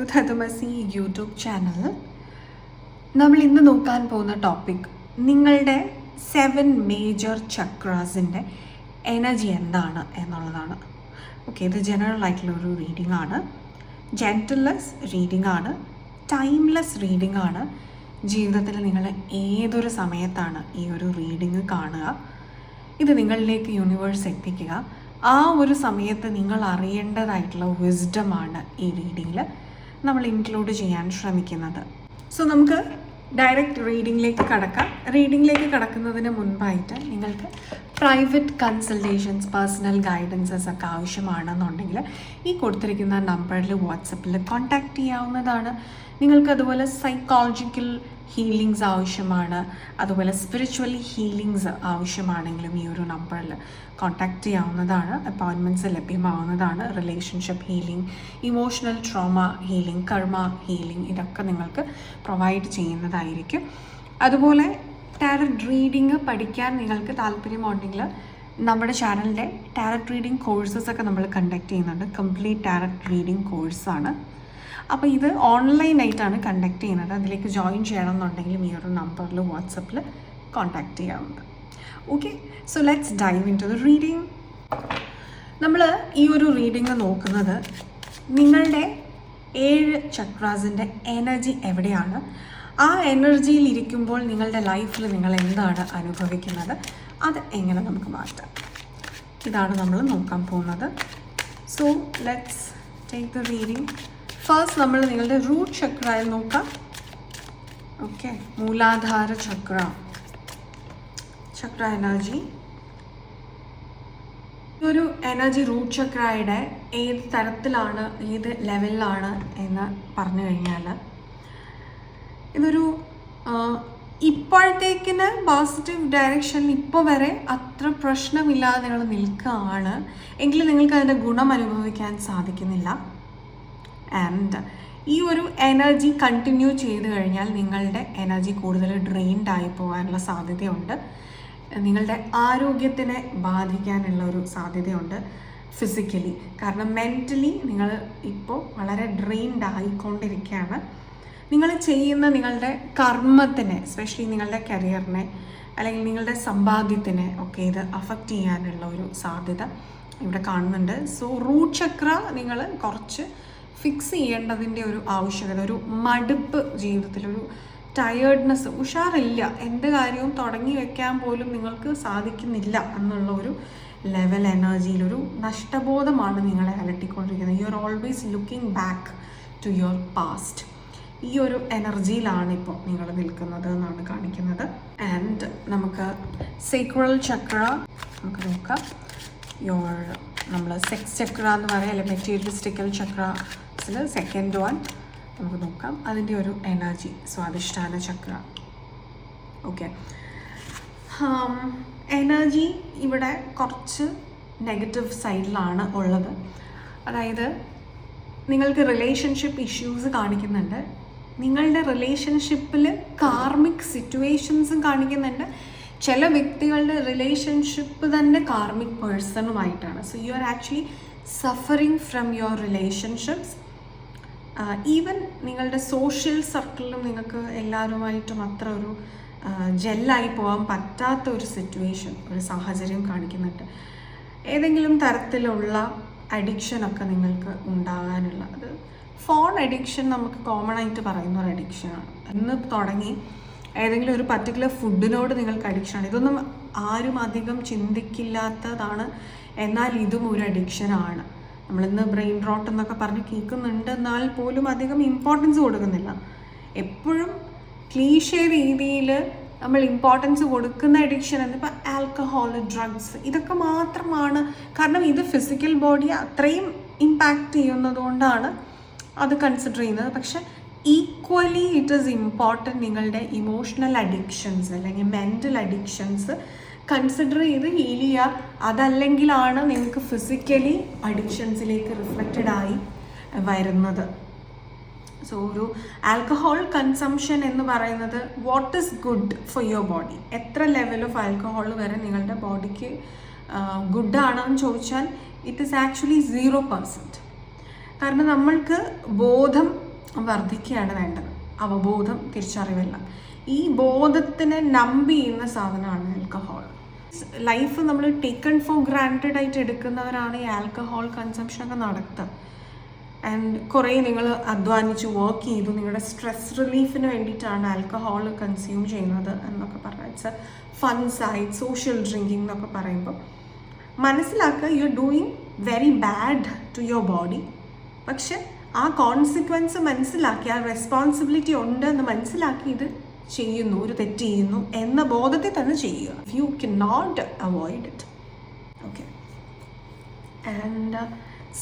To ധതുമസി YouTube channel. നമ്മൾ ഇന്ന് നോക്കാൻ പോകുന്ന ടോപ്പിക് നിങ്ങളുടെ സെവൻ മേജർ ചക്രാസിന്റെ എനർജി എന്താണ് എന്നുള്ളതാണ്. ഓക്കെ ഇത് ജനറൽ ആയിട്ടുള്ള ഒരു റീഡിംഗ് ആണ്. ജെന്റൽലെസ് റീഡിംഗ് ആണ്. ടൈംലെസ് റീഡിംഗ് ആണ്. ജീവിതത്തിൽ നിങ്ങൾ ഏതൊരു സമയത്താണ് ഈ ഒരു റീഡിംഗ് കാണുക. ഇത് നിങ്ങളിലേക്ക് യൂണിവേഴ്സ് എത്തിക്കുക. ആ ഒരു സമയത്ത് നിങ്ങൾ അറിയേണ്ടതായിട്ടുള്ള വിസ്ഡമാണ് ഈ റീഡിങ്ങിൽ നമ്മൾ ഇൻക്ലൂഡ് ചെയ്യാൻ ശ്രമിക്കുന്നത്. സോ നമുക്ക് ഡയറക്റ്റ് റീഡിംഗിലേക്ക് കടക്കാം. റീഡിംഗിലേക്ക് കടക്കുന്നതിന് മുൻപായിട്ട് നിങ്ങൾക്ക് പ്രൈവറ്റ് കൺസൾട്ടേഷൻസ് പേഴ്സണൽ ഗൈഡൻസസ് ഒക്കെ ആവശ്യമാണെന്നുണ്ടെങ്കിൽ ഈ കൊടുത്തിരിക്കുന്ന നമ്പറിൽ വാട്സപ്പിൽ കോൺടാക്റ്റ് ചെയ്യാവുന്നതാണ്. നിങ്ങൾക്ക് അതുപോലെ സൈക്കോളജിക്കൽ ഹീലിങ്സ് ആവശ്യമാണ്. അതുപോലെ സ്പിരിച്വൽ ഹീലിങ്സ് ആവശ്യമാണെങ്കിലും ഈ ഒരു നമ്പറിൽ കോൺടാക്റ്റ് ചെയ്യാവുന്നതാണ്. Appointments ലഭ്യമാവുന്നതാണ്. Relationship healing emotional trauma healing karma healing ഇതൊക്കെ നിങ്ങൾക്ക് പ്രൊവൈഡ് ചെയ്യുന്നതായിരിക്കും. അതുപോലെ ടാരറ്റ് റീഡിങ് പഠിക്കാൻ നിങ്ങൾക്ക് താല്പര്യമുണ്ടെങ്കിൽ നമ്മുടെ ചാനലിന്റെ ടാരറ്റ് റീഡിംഗ് കോഴ്സസ് ഒക്കെ നമ്മൾ കണ്ടക്ട് ചെയ്യുന്നുണ്ട്. കംപ്ലീറ്റ് ടാരറ്റ് റീഡിംഗ് കോഴ്സാണ് അപ്പോൾ ഇത് ഓൺലൈനായിട്ടാണ് കണ്ടക്ട് ചെയ്യുന്നത്. അതിലേക്ക് ജോയിൻ ചെയ്യണമെന്നുണ്ടെങ്കിലും ഈ ഒരു നമ്പറിൽ വാട്സപ്പിൽ contact ചെയ്യാവുന്നത്. Okay so let's dive in to the reading നമ്മൾ ഈ ഒരു റീഡിങ് നോക്കുന്നത് നിങ്ങളുടെ ഏഴ് ചക്രാസിന്റെ എനർജി എവിടെയാണ്? ആ എനർജിയിൽ ഇരിക്കുമ്പോൾ നിങ്ങളുടെ ലൈഫിൽ നിങ്ങൾ എന്താണ് അനുഭവിക്കുന്നത്? അത് എങ്ങനെ നമുക്ക് മാറ്റാം? ഇതാണ് നമ്മൾ നോക്കാൻ പോകുന്നത്. So let's take the reading first നമ്മൾ നിങ്ങളുടെ റൂട്ട് ചക്രയിൽ നോക്കാം. ഓക്കെ മൂലാധാര ചക്ര. ചക്ര എനർജി ഒരു എനർജി റൂട്ട് ചക്രയുടെ ഏത് തരത്തിലാണ് ഏത് ലെവലിലാണ് എന്ന് പറഞ്ഞു കഴിഞ്ഞാൽ ഇതൊരു ഇപ്പോഴത്തേക്കിന് പോസിറ്റീവ് ഡയറക്ഷനിൽ ഇപ്പോൾ വരെ അത്ര പ്രശ്നമില്ലാതെ നിങ്ങൾ നിൽക്കുകയാണ്. എങ്കിലും നിങ്ങൾക്ക് അതിന്റെ ഗുണം അനുഭവിക്കാൻ സാധിക്കുന്നില്ല. ആൻഡ് ഈ ഒരു എനർജി കണ്ടിന്യൂ ചെയ്ത് കഴിഞ്ഞാൽ നിങ്ങളുടെ എനർജി കൂടുതൽ ഡ്രെയിൻഡ് ആയി പോകാനുള്ള സാധ്യതയുണ്ട്. നിങ്ങളുടെ ആരോഗ്യത്തിനെ ബാധിക്കാനുള്ള ഒരു സാധ്യതയുണ്ട് ഫിസിക്കലി കാരണം മെന്റലി നിങ്ങൾ ഇപ്പോൾ വളരെ ഡ്രെയിൻഡ് ആയിക്കൊണ്ടിരിക്കുകയാണ്. നിങ്ങൾ ചെയ്യുന്ന നിങ്ങളുടെ കർമ്മത്തിനെ സ്പെഷ്യലി നിങ്ങളുടെ കരിയറിനെ അല്ലെങ്കിൽ നിങ്ങളുടെ സമ്പാദ്യത്തിനെ ഒക്കെ ഇത് അഫക്റ്റ് ചെയ്യാനുള്ള ഒരു സാധ്യത ഇവിടെ കാണുന്നുണ്ട്. സോ റൂട്ട് ചക്ര നിങ്ങൾ കുറച്ച് ഫിക്സ് ചെയ്യേണ്ടതിന്റെ ഒരു ആവശ്യകത ഒരു മടുപ്പ് ജീവിതത്തിൽ ഒരു ടയേർഡ്നെസ് ഉഷാറില്ല. എന്ത് കാര്യവും തുടങ്ങി വെക്കാൻ പോലും നിങ്ങൾക്ക് സാധിക്കുന്നില്ല എന്നുള്ള ഒരു ലെവൽ എനർജിയിലൊരു നഷ്ടബോധമാണ് നിങ്ങളെ അലട്ടിക്കൊണ്ടിരിക്കുന്നത്. You are always looking back to your past ഈ ഒരു എനർജിയിലാണ് ഇപ്പോൾ നിങ്ങൾ നിൽക്കുന്നത് എന്നാണ് കാണിക്കുന്നത്. ആൻഡ് നമുക്ക് സീക്വൽ ചക്ര നമുക്ക് നോക്കാം. യുവർ നമ്മൾ സെക്സ് ചക്ര എന്ന് പറയാം അല്ലെങ്കിൽ മെറ്റീരിയലിസ്റ്റിക്കൽ ചക്രസിൽ സെക്കൻഡ് വൺ നമുക്ക് നോക്കാം. അതിന്റെ ഒരു energy Swadhisthana chakra. Okay energy ഇവിടെ കുറച്ച് നെഗറ്റീവ് സൈഡിലാണ് ഉള്ളത്. അതായത് നിങ്ങൾക്ക് റിലേഷൻഷിപ്പ് ഇഷ്യൂസ് കാണിക്കുന്നുണ്ട്. നിങ്ങളുടെ റിലേഷൻഷിപ്പിൽ കാർമിക് സിറ്റുവേഷൻസും കാണിക്കുന്നുണ്ട്. ചില വ്യക്തികളുടെ റിലേഷൻഷിപ്പ് തന്നെ karmic പേഴ്സണുമായിട്ടാണ് so you are actually suffering from your relationships even നിങ്ങളുടെ സോഷ്യൽ സർക്കിളിലും നിങ്ങൾക്ക് എല്ലാവരുമായിട്ടും അത്ര ഒരു ജെല്ലായി പോകാൻ പറ്റാത്ത ഒരു സിറ്റുവേഷൻ ഒരു സാഹചര്യം കാണിക്കുന്നുണ്ട്. ഏതെങ്കിലും തരത്തിലുള്ള അഡിക്ഷനൊക്കെ നിങ്ങൾക്ക് ഉണ്ടാകാനുള്ള അത് ഫോൺ അഡിക്ഷൻ നമുക്ക് കോമൺ ആയിട്ട് പറയുന്ന ഒരു അഡിക്ഷനാണ് ഇന്ന് തുടങ്ങി ഏതെങ്കിലും ഒരു പർട്ടിക്കുലർ ഫുഡിനോട് നിങ്ങൾക്ക് അഡിക്ഷനാണ് ഇതൊന്നും ആരും അധികം ചിന്തിക്കില്ലാത്തതാണ്. എന്നാൽ ഇതും ഒരു അഡിക്ഷനാണ് നമ്മളിന്ന് ബ്രെയിൻ റോട്ട് എന്നൊക്കെ പറഞ്ഞ് കേൾക്കുന്നുണ്ട്. എന്നാൽ പോലും അധികം ഇമ്പോർട്ടൻസ് കൊടുക്കുന്നില്ല. എപ്പോഴും ക്ലീഷേ രീതിയിൽ നമ്മൾ ഇമ്പോർട്ടൻസ് കൊടുക്കുന്ന അഡിക്ഷൻ എന്നിപ്പോൾ ആൽക്കഹോൾ ഡ്രഗ്സ് ഇതൊക്കെ മാത്രമാണ്. കാരണം ഇത് ഫിസിക്കൽ ബോഡി അത്രയും ഇമ്പാക്റ്റ് ചെയ്യുന്നത് കൊണ്ടാണ് അത് കൺസിഡർ ചെയ്യുന്നത്. പക്ഷെ ഈക്വലി ഇറ്റ് ഈസ് ഇമ്പോർട്ടന്റ് നിങ്ങളുടെ ഇമോഷണൽ അഡിക്ഷൻസ് അല്ലെങ്കിൽ മെന്റൽ അഡിക്ഷൻസ് കൺസിഡർ ചെയ്ത് ഹീൽ ചെയ്യുക അതല്ലെങ്കിലാണ് നിങ്ങൾക്ക് ഫിസിക്കലി അഡിക്ഷൻസിലേക്ക് റിഫ്ലക്റ്റഡ് ആയി വരുന്നത്. സോ ഒരു ആൽക്കഹോൾ കൺസംഷൻ എന്ന് പറയുന്നത് what is good for your body എത്ര ലെവൽ ഓഫ് ആൽക്കഹോൾ വരെ നിങ്ങളുടെ ബോഡിക്ക് ഗുഡ് ആണെന്ന് ചോദിച്ചാൽ it is actually zero percent കാരണം നമ്മൾക്ക് ബോധം വർദ്ധിക്കുകയാണ് വേണ്ടത്. അവബോധം തിരിച്ചറിവില്ല. ഈ ബോധത്തിനെ നമ്പ് ചെയ്യുന്ന സാധനമാണ് ആൽക്കഹോൾ ലൈഫ് നമ്മൾ ടേക്കൺ ഫോർ ഗ്രാന്റഡ് ആയിട്ട് എടുക്കുന്നവരാണ് ഈ ആൽക്കഹോൾ കൺസംഷൻ ഒക്കെ നടത്തുക. ആൻഡ് കുറേ നിങ്ങൾ അധ്വാനിച്ച് വർക്ക് ചെയ്തു നിങ്ങളുടെ സ്ട്രെസ് റിലീഫിന് വേണ്ടിയിട്ടാണ് ആൽക്കഹോൾ കൺസ്യൂം ചെയ്യുന്നത് എന്നൊക്കെ പറഞ്ഞാൽ it's fun side social drinking എന്നൊക്കെ പറയുമ്പോൾ മനസ്സിലാക്കുക you are doing very bad to your body പക്ഷെ ആ കോൺസിക്വൻസ് മനസ്സിലാക്കി ആ റെസ്പോൺസിബിലിറ്റി ഉണ്ട് എന്ന് മനസ്സിലാക്കി ഇത് ചെയ്യുന്നു ഒരു തെറ്റ് ചെയ്യുന്നു എന്ന ബോധത്തെ തന്നെ ചെയ്യുക. You can not avoid it okay and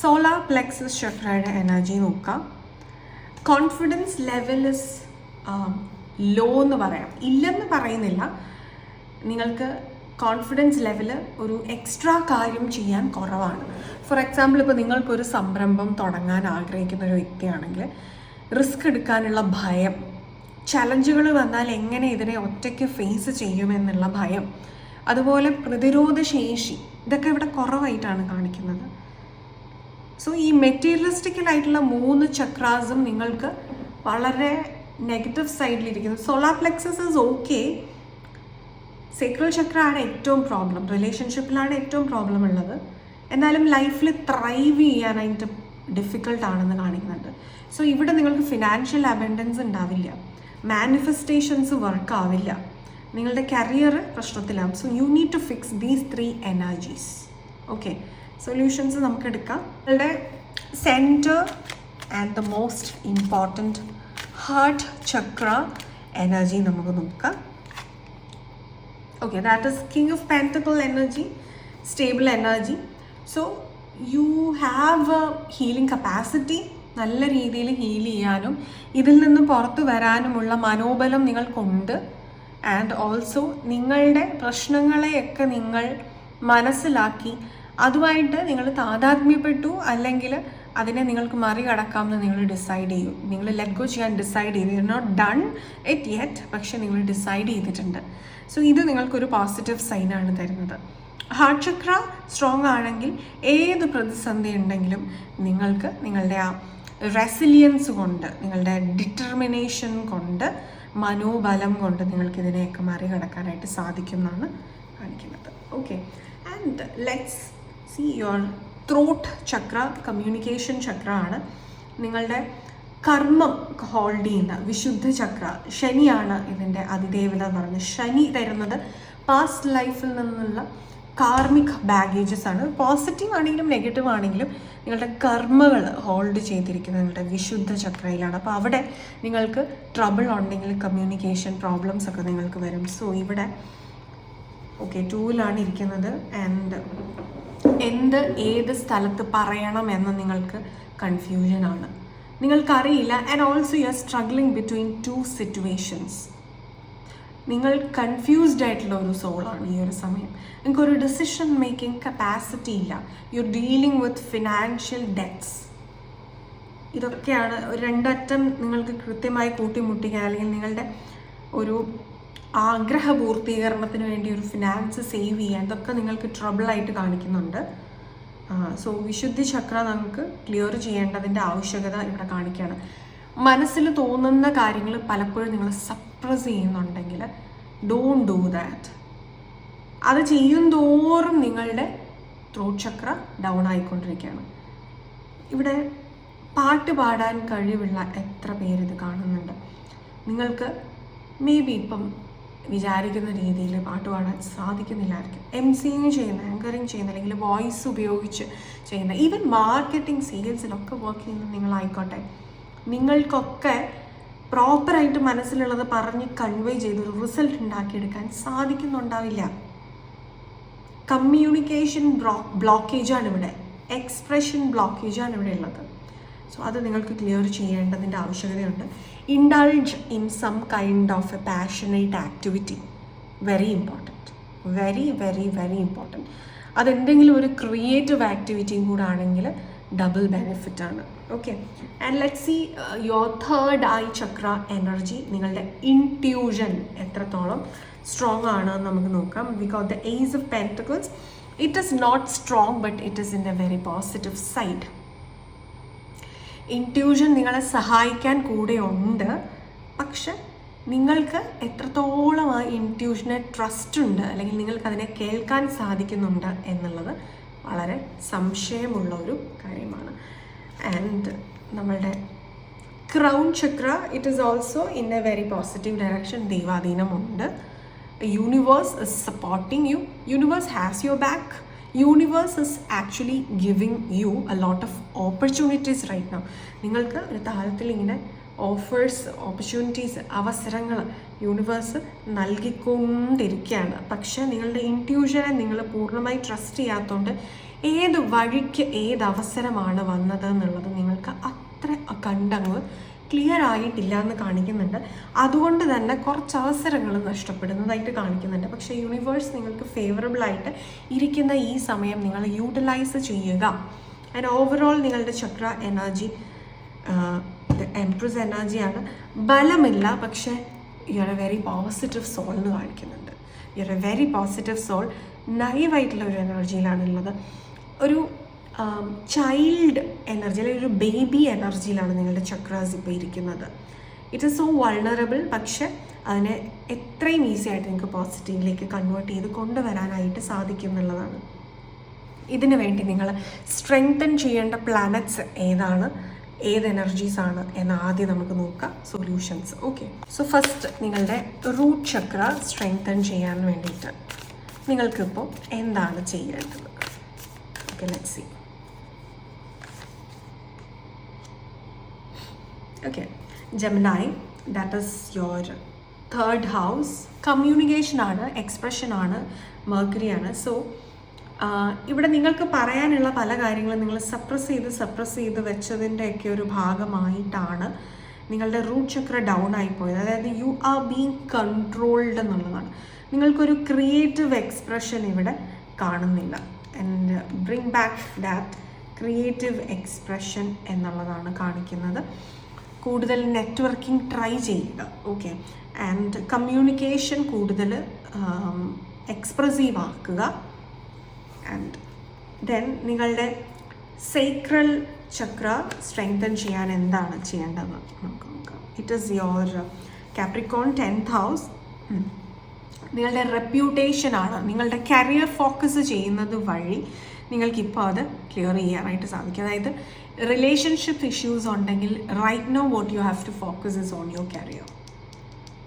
solar plexus ചക്രയുടെ energy നോക്കാം കോൺഫിഡൻസ് ലെവൽ ഇസ് ലോ എന്ന് പറയാം. ഇല്ലെന്ന് പറയുന്നില്ല. നിങ്ങൾക്ക് കോൺഫിഡൻസ് ലെവൽ ഒരു എക്സ്ട്രാ കാര്യം ചെയ്യാൻ കുറവാണ്. ഫോർ എക്സാമ്പിൾ ഇപ്പോൾ നിങ്ങൾക്കൊരു സംരംഭം തുടങ്ങാൻ ആഗ്രഹിക്കുന്ന ഒരു വ്യക്തിയാണെങ്കിൽ റിസ്ക് എടുക്കാനുള്ള ഭയം ചലഞ്ചുകൾ വന്നാൽ എങ്ങനെ ഇതിനെ ഒറ്റയ്ക്ക് ഫേസ് ചെയ്യുമെന്നുള്ള ഭയം. അതുപോലെ പ്രതിരോധ ശേഷി ഇതൊക്കെ ഇവിടെ കുറവായിട്ടാണ് കാണിക്കുന്നത്. സോ ഈ മെറ്റീരിയലിസ്റ്റിക്കലായിട്ടുള്ള മൂന്ന് ചക്രാസും നിങ്ങൾക്ക് വളരെ negative സൈഡിലിരിക്കുന്നു solar plexus is okay sacral chakra ആണ് ഏറ്റവും പ്രോബ്ലം റിലേഷൻഷിപ്പിലാണ് ഏറ്റവും പ്രോബ്ലം ഉള്ളത്. എന്നാലും ലൈഫിൽ ത്രൈവ് ചെയ്യാനായിട്ട് ഡിഫിക്കൽട്ടാണെന്ന് കാണിക്കുന്നുണ്ട്. സോ ഇവിടെ നിങ്ങൾക്ക് ഫിനാൻഷ്യൽ അബൻഡൻസ് ഉണ്ടാവില്ല. മാനിഫെസ്റ്റേഷൻസ് വർക്ക് ആവില്ല. നിങ്ങളുടെ career പ്രശ്നത്തിലാവും. So you need to fix these three energies okay solutions നമുക്ക് എടുക്കാം നിങ്ങളുടെ centre and the most important heart chakra energy നമുക്ക് നോക്കാം. Okay that is king of pentacle energy stable energy. So you have a healing capacity. നല്ല രീതിയിൽ heal ചെയ്യാനും ഇതിൽ നിന്ന് പുറത്തു വരാനുമുള്ള മനോബലം നിങ്ങൾക്കുണ്ട്. ആൻഡ് ഓൾസോ നിങ്ങളുടെ പ്രശ്നങ്ങളെയൊക്കെ നിങ്ങൾ മനസ്സിലാക്കി. അതുമായിട്ട് നിങ്ങൾ താതാത്മ്യപ്പെട്ടു അല്ലെങ്കിൽ അതിനെ നിങ്ങൾക്ക് മറികടക്കാമെന്ന് നിങ്ങൾ ഡിസൈഡ് ചെയ്യും. നിങ്ങൾ ലെറ്റ് ഗോ ചെയ്യാൻ ഡിസൈഡ് ചെയ്തു. You not done it yet പക്ഷെ നിങ്ങൾ ഡിസൈഡ് ചെയ്തിട്ടുണ്ട്. സോ ഇത് നിങ്ങൾക്കൊരു പോസിറ്റീവ് സൈനാണ് തരുന്നത്. ഹാർട്ട് ചക്ര സ്ട്രോങ് ആണെങ്കിൽ ഏത് പ്രതിസന്ധി ഉണ്ടെങ്കിലും നിങ്ങൾക്ക് നിങ്ങളുടെ ആ റെസിലിയൻസ് കൊണ്ട് നിങ്ങളുടെ ഡിറ്റർമിനേഷൻ കൊണ്ട് മനോബലം കൊണ്ട് നിങ്ങൾക്ക് ഇതിനെയൊക്കെ മറികടക്കാനായിട്ട് സാധിക്കും എന്നാണ് കാണിക്കുന്നത്. Okay and let's see your throat chakra communication chakra ആണ്. നിങ്ങളുടെ കർമ്മം ഹോൾഡ് ചെയ്യുന്ന വിശുദ്ധ ചക്ര ശനിയാണ് ഇതിന്റെ അതിദേവത എന്ന് പറഞ്ഞ് ശനി തരുന്നത്. പാസ്റ്റ് ലൈഫിൽ നിന്നുള്ള കാർമിക് ബാഗേജസ് ആണ്. പോസിറ്റീവ് ആണെങ്കിലും നെഗറ്റീവ് ആണെങ്കിലും നിങ്ങളുടെ കർമ്മകൾ ഹോൾഡ് ചെയ്തിരിക്കുന്നത് നിങ്ങളുടെ വിശുദ്ധ ചക്രയിലാണ്. അപ്പോൾ അവിടെ നിങ്ങൾക്ക് ട്രബിൾ ഉണ്ടെങ്കിൽ കമ്മ്യൂണിക്കേഷൻ പ്രോബ്ലംസ് ഒക്കെ നിങ്ങൾക്ക് വരും. സോ ഇവിടെ ഓക്കെ ടൂവിലാണ് ഇരിക്കുന്നത്. ആൻഡ് എന്ത് ഏത് സ്ഥലത്ത് പറയണം എന്ന് നിങ്ങൾക്ക് കൺഫ്യൂഷനാണ് നിങ്ങൾക്കറിയില്ല. And also you are struggling between two situations നിങ്ങൾ കൺഫ്യൂസ്ഡ് ആയിട്ടുള്ള ഒരു സോളാണ് ഈ ഒരു സമയം. നിങ്ങൾക്ക് ഒരു ഡിസിഷൻ മേക്കിംഗ് കപ്പാസിറ്റി ഇല്ല. You dealing with financial debts ഇതൊക്കെയാണ് ഒരു രണ്ടറ്റം നിങ്ങൾക്ക് കൃത്യമായി കൂട്ടിമുട്ടിക്കാൻ അല്ലെങ്കിൽ നിങ്ങളുടെ ഒരു ആഗ്രഹ പൂർത്തീകരണത്തിന് വേണ്ടി ഒരു ഫിനാൻസ് സേവ് ചെയ്യാൻ ഇതൊക്കെ നിങ്ങൾക്ക് ട്രബിളായിട്ട് കാണിക്കുന്നുണ്ട്. സോ വിശുദ്ധി ചക്ര നമുക്ക് ക്ലിയർ ചെയ്യേണ്ടതിന്റെ ആവശ്യകത ഇവിടെ കാണിക്കുകയാണ്. മനസ്സിൽ തോന്നുന്ന കാര്യങ്ങൾ പലപ്പോഴും നിങ്ങൾ സപ്രസ് ചെയ്യുന്നുണ്ടെങ്കിൽ ഡോൺ ഡൂ ദാറ്റ് അത് ചെയ്യും തോറും നിങ്ങളുടെ ത്രോട്ട് ചക്ര ഡൗൺ ആയിക്കൊണ്ടിരിക്കുകയാണ്. ഇവിടെ പാട്ട് പാടാൻ കഴിവുള്ള എത്ര പേര് ഇത് കാണുന്നുണ്ട്? നിങ്ങൾക്ക് മേ ബി ഇപ്പം വിചാരിക്കുന്ന രീതിയിൽ പാട്ട് പാടാൻ സാധിക്കുന്നില്ലായിരിക്കും. എം സിങ് ചെയ്യുന്ന ആങ്കറിങ് ചെയ്യുന്ന അല്ലെങ്കിൽ വോയിസ് ഉപയോഗിച്ച് ചെയ്യുന്ന ഈവൻ മാർക്കറ്റിംഗ് സെയിൽസിലൊക്കെ വർക്ക് ചെയ്യുന്ന നിങ്ങളായിക്കോട്ടെ. നിങ്ങൾക്കൊക്കെ പ്രോപ്പറായിട്ട് മനസ്സിലുള്ളത് പറഞ്ഞ് കൺവേ ചെയ്തൊരു റിസൾട്ട് ഉണ്ടാക്കിയെടുക്കാൻ സാധിക്കുന്നുണ്ടാവില്ല. കമ്മ്യൂണിക്കേഷൻ ബ്ലോ ബ്ലോക്കേജാണ് ഇവിടെ. എക്സ്പ്രഷൻ ബ്ലോക്കേജാണ് ഇവിടെ ഉള്ളത്. സോ അത് നിങ്ങൾക്ക് ക്ലിയർ ചെയ്യേണ്ടതിന്റെ ആവശ്യകതയുണ്ട്. Indulge in some kind of a passionate activity very important very very very important അതെന്തെങ്കിലും ഒരു ക്രിയേറ്റീവ് ആക്ടിവിറ്റിയും കൂടെ ആണെങ്കിൽ double ബെനിഫിറ്റാണ് okay and let see your third eye chakra energy നിങ്ങളുടെ ഇൻട്യൂഷൻ എത്രത്തോളം സ്ട്രോങ് ആണ് നമുക്ക് നോക്കാം. Because the ace of pentacles it is not strong but it is in a very positive side intuition നിങ്ങളെ സഹായിക്കാൻ കൂടെ ഉണ്ട്. പക്ഷെ നിങ്ങൾക്ക് എത്രത്തോളം ആ ഇൻട്യൂഷനെ ട്രസ്റ്റ് ഉണ്ട് അല്ലെങ്കിൽ നിങ്ങൾക്ക് അതിനെ കേൾക്കാൻ സാധിക്കുന്നുണ്ട് എന്നുള്ളത് വളരെ സംശയമുള്ള ഒരു കാര്യമാണ്. ആൻഡ് നമ്മളുടെ crown chakra it is also in a very positive direction ദൈവാധീനമുണ്ട് universe is supporting you universe has your back universe is actually giving you a lot of opportunities right now നിങ്ങൾക്ക് ഒരു താരത്തിൽ ഇങ്ങനെ ഓഫേഴ്സ് ഓപ്പർച്യൂണിറ്റീസ് അവസരങ്ങൾ universe നൽകിക്കൊണ്ടിരിക്കുകയാണ്. പക്ഷേ നിങ്ങളുടെ ഇന്റ്യൂഷനെ നിങ്ങൾ പൂർണമായി ട്രസ്റ്റ് ചെയ്യാത്തതുകൊണ്ട് ഏത് വഴിക്ക് ഏത് അവസരമാണ് വന്നത് എന്നുള്ളത് നിങ്ങൾക്ക് അത്ര കണ്ടങ്ങ് ക്ലിയർ ആയിട്ടില്ല എന്ന് കാണിക്കുന്നുണ്ട്. അതുകൊണ്ട് തന്നെ കുറച്ച് അവസരങ്ങൾ നഷ്ടപ്പെടുന്നതായിട്ട് കാണിക്കുന്നുണ്ട്. പക്ഷേ യൂണിവേഴ്സ് നിങ്ങൾക്ക് ഫേവറബിൾ ആയിട്ട് ഇരിക്കുന്ന ഈ സമയം നിങ്ങൾ യൂട്ടിലൈസ് ചെയ്യുക. ആൻഡ് ഓവറോൾ നിങ്ങളുടെ ചക്ര എനർജി എംപ്രസ് എനർജിയാണ് ബലമില്ല പക്ഷേ you are a very positive soul എന്ന് കാണിക്കുന്നുണ്ട്. You are a very positive soul നൈവായിട്ടുള്ള ഒരു എനർജിയിലാണുള്ളത് ഒരു ചൈൽഡ് എനർജി അല്ലെങ്കിൽ ഒരു ബേബി എനർജിയിലാണ് നിങ്ങളുടെ ചക്രാസ് ഇപ്പോൾ ഇരിക്കുന്നത്. ഇറ്റ് ഇസ് സോ വൾണറബിൾ പക്ഷെ അതിനെ എത്രയും ഈസി ആയിട്ട് നിങ്ങൾക്ക് പോസിറ്റീവിലേക്ക് കൺവേർട്ട് ചെയ്ത് കൊണ്ടുവരാനായിട്ട് സാധിക്കും എന്നുള്ളതാണ്. ഇതിനു വേണ്ടി നിങ്ങൾ സ്ട്രെങ്തൻ ചെയ്യേണ്ട പ്ലാനറ്റ്സ് ഏതാണ് ഏത് എനർജീസ് ആണ് എന്ന് ആദ്യം നമുക്ക് നോക്കാം. സൊല്യൂഷൻസ് ഓക്കെ സോ ഫസ്റ്റ് നിങ്ങളുടെ റൂട്ട് ചക്ര സ്ട്രെങ്തൻ ചെയ്യാൻ വേണ്ടിയിട്ട് നിങ്ങൾക്കിപ്പോൾ എന്താണ് ചെയ്യേണ്ടത്? Okay let's see. Okay, Gemini, that is your third house. Communication ആണ് എക്സ്പ്രഷൻ ആണ് മെർക്കറി ആണ്. സോ ഇവിടെ നിങ്ങൾക്ക് പറയാനുള്ള പല കാര്യങ്ങളും നിങ്ങൾ സപ്രസ് ചെയ്ത് സപ്രസ് ചെയ്ത് വെച്ചതിന്റെയൊക്കെ ഒരു ഭാഗമായിട്ടാണ് നിങ്ങളുടെ റൂട്ട് ചക്ര ഡൗൺ ആയിപ്പോയത് അതായത് യു ആർ ബീങ് കൺട്രോൾഡ് എന്നുള്ളതാണ്. നിങ്ങൾക്കൊരു ക്രിയേറ്റീവ് എക്സ്പ്രഷൻ ഇവിടെ കാണുന്നില്ല. And bring back that creative expression എന്നുള്ളതാണ് കാണിക്കുന്നത്. കൂടുതൽ നെറ്റ്വർക്കിംഗ് ട്രൈ ചെയ്യുക ഓക്കെ ആൻഡ് കമ്മ്യൂണിക്കേഷൻ കൂടുതൽ എക്സ്പ്രസീവ് ആക്കുക. ആൻഡ് ദെൻ നിങ്ങളുടെ സേക്രൽ ചക്ര സ്ട്രെങ്തൻ ചെയ്യാൻ എന്താണ് ചെയ്യേണ്ടത്? നമുക്ക് നോക്കാം. It is your Capricorn tenth house നിങ്ങളുടെ റെപ്യൂട്ടേഷൻ ആണ്. നിങ്ങളുടെ കരിയർ ഫോക്കസ് ചെയ്യുന്നത് വഴി നിങ്ങൾക്കിപ്പോൾ അത് ക്ലിയർ ചെയ്യാനായിട്ട് സാധിക്കും. അതായത് റിലേഷൻഷിപ്പ് ഇഷ്യൂസ് ഉണ്ടെങ്കിൽ right now what you have to focus is on your career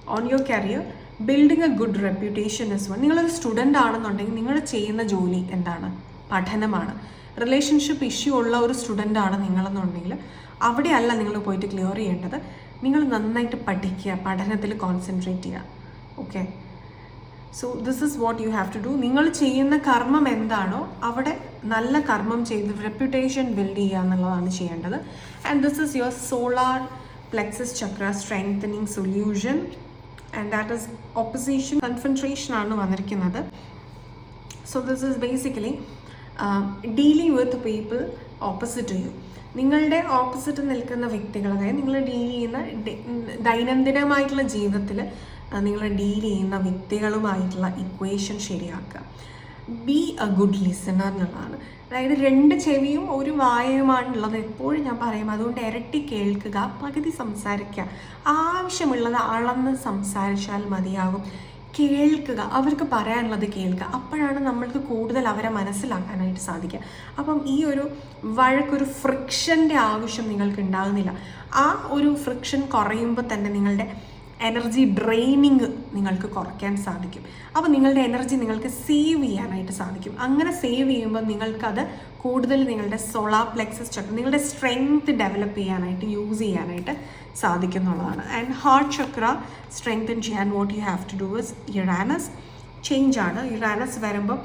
on your career building a good reputation is one നിങ്ങളൊരു സ്റ്റുഡന്റ് ആണെന്നുണ്ടെങ്കിൽ നിങ്ങൾ ചെയ്യുന്ന ജോലി എന്താണ്? പഠനമാണ്. റിലേഷൻഷിപ്പ് ഇഷ്യൂ ഉള്ള ഒരു സ്റ്റുഡന്റ് ആണ് നിങ്ങളെന്നുണ്ടെങ്കിൽ അവിടെയല്ല നിങ്ങൾ പോയിട്ട് ക്ലിയർ ചെയ്യേണ്ടത്. നിങ്ങൾ നന്നായിട്ട് പഠിക്കുക പഠനത്തിൽ കോൺസെൻട്രേറ്റ് ചെയ്യുക. Okay so this is what you have to do നിങ്ങൾ ചെയ്യുന്ന കർമ്മം എന്താണോ അവിടെ നല്ല കർമ്മം ചെയ്ത് റെപ്യൂട്ടേഷൻ ബിൽഡ് ചെയ്യുക എന്നുള്ളതാണ് ചെയ്യേണ്ടത്. And this is your solar plexus chakra strengthening solution and that is opposition concentration ആണ് വന്നിരിക്കുന്നത്. So this is basically dealing with people opposite you നിങ്ങളുടെ ഓപ്പോസിറ്റ് നിൽക്കുന്ന വ്യക്തികൾ അതായത് നിങ്ങൾ ഡീൽ ചെയ്യുന്ന ദൈനംദിനമായിട്ടുള്ള ജീവിതത്തിൽ നിങ്ങൾ ഡീൽ ചെയ്യുന്ന വ്യക്തികളുമായിട്ടുള്ള ഇക്വേഷൻ ശരിയാക്കുക. ബി എ ഗുഡ് ലിസണർ എന്നുള്ളതാണ്. അതായത് രണ്ട് ചെവിയും ഒരു വായയുമാണുള്ളത് എപ്പോഴും ഞാൻ പറയും. അതുകൊണ്ട് ഇരട്ടി കേൾക്കുക പകുതി സംസാരിക്കുക. ആവശ്യമുള്ളത് അളന്ന് സംസാരിച്ചാൽ മതിയാകും. കേൾക്കുക അവർക്ക് പറയാനുള്ളത് കേൾക്കുക. അപ്പോഴാണ് നമ്മൾക്ക് കൂടുതൽ അവരെ മനസ്സിലാക്കാനായിട്ട് സാധിക്കുക. അപ്പം ഈ ഒരു വഴക്കൊരു ഫ്രിക്ഷന്റെ ആവശ്യം നിങ്ങൾക്ക് ഉണ്ടാകുന്നില്ല ആ ഒരു ഫ്രിക്ഷൻ കുറയുമ്പോൾ തന്നെ നിങ്ങളുടെ എനർജി ഡ്രെയിനിങ് നിങ്ങൾക്ക് കുറയ്ക്കാൻ സാധിക്കും. അപ്പോൾ നിങ്ങളുടെ എനർജി നിങ്ങൾക്ക് സേവ് ചെയ്യാനായിട്ട് സാധിക്കും. അങ്ങനെ സേവ് ചെയ്യുമ്പോൾ നിങ്ങൾക്കത് കൂടുതൽ നിങ്ങളുടെ സോളാർ പ്ലെക്സസ് ചക്ര നിങ്ങളുടെ സ്ട്രെങ്ത് ഡെവലപ്പ് ചെയ്യാനായിട്ട് യൂസ് ചെയ്യാനായിട്ട് സാധിക്കുന്നുള്ളതാണ്. ആൻഡ് ഹാർട്ട് ചക്ര സ്ട്രെങ്തൻ ചെയ്യാൻ what you have to do is Uranus change ആണ്. യുറാനസ് വരുമ്പോൾ